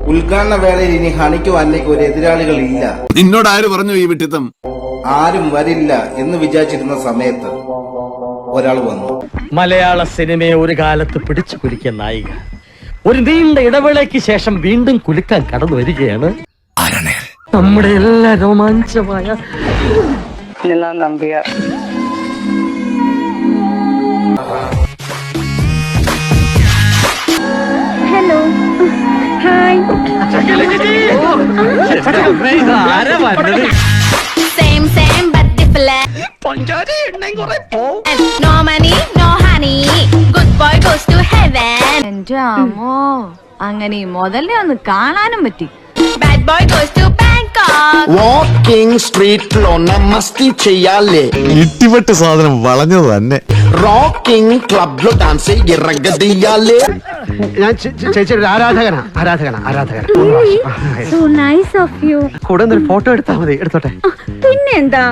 ഉദ്ഘാടന വേളയിൽ ഇനി ഹണിക്കും വന്നേക്ക് ഒരു എതിരാളികൾ ഇല്ല. നിന്നോട് ആര് പറഞ്ഞു ഈ വിട്ടിത്തം? ആരും വരില്ല എന്ന് വിചാരിച്ചിരുന്ന സമയത്ത് ഒരാൾ വന്നു. മലയാള സിനിമയെ ഒരു കാലത്ത് പിടിച്ചു കുലുക്കിയ നായിക. ഒരു നീണ്ട ഇടവേളയ്ക്ക് ശേഷം വീണ്ടും കുലുക്കാൻ കടന്നു വരികയാണ് നമ്മുടെ എല്ലാ രോമാഞ്ചമായ Nambiar Same, same, but different. No money, no honey. Good boy goes to heaven. എന്റെ അമ്മോ അങ്ങനെ ഈ മുതലേ ഒന്ന് കാണാനും പറ്റി Bad boy goes to Bangkok. Walking സ്ട്രീറ്റിലോ നമസ്തി ചെയ്യാലേ ഇട്ടിപ്പെട്ട് സാധനം വളഞ്ഞത് തന്നെ. റോക്കിംഗ് ക്ലബിലോ ഡാൻസ് ഇറങ്ങതിയാലേ. ഞാൻ ചേച്ചിയുടെ ആരാധകനാ. ആരാധകനാ ആരാധകന. സോ നൈസ് ഓഫ് യു കൂടെ ഒരു ഫോട്ടോ എടുത്താൽ മതി. എടുത്തോട്ടെ. പിന്നെന്താ?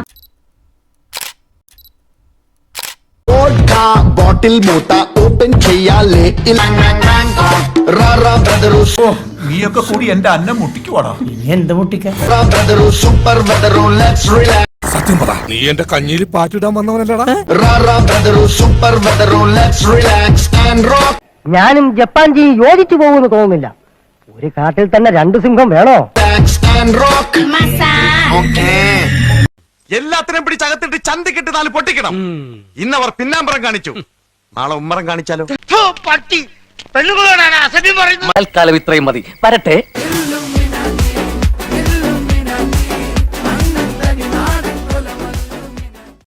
ബോട്ടിൽ മൂത്ത ഓപ്പൺ ചെയ്യാലേ. ബ്രദറു നീയൊക്കെ കൂടി എന്റെ അന്നം മുട്ടിക്കുവാടാ. എന്ത് സൂപ്പർ വെദറു ലെറ്റ്സ് റിലാക്സ് സത്യം പറ. നീ എന്റെ കഞ്ഞിയിൽ പാറ്റിടാൻ വന്നവനല്ലടാ. Brother super weather let's relax and rock ഞാനും ജപ്പാൻ ജി യോജിച്ചു പോകുമെന്ന് തോന്നുന്നില്ല. ഒരു കാട്ടിൽ തന്നെ രണ്ടു സിംഹം വേണോ? എല്ലാത്തിനും പിടിച്ചകത്തിട്ട് ചന്തിക്കിട്ട് നാല് പൊട്ടിക്കണം. ഇന്നവർ പിന്നാമ്പറം കാണിച്ചു. നാളെ ഉമ്മറം കാണിച്ചാലോ? തൽക്കാലം ഇത്രയും മതി. വരട്ടെ.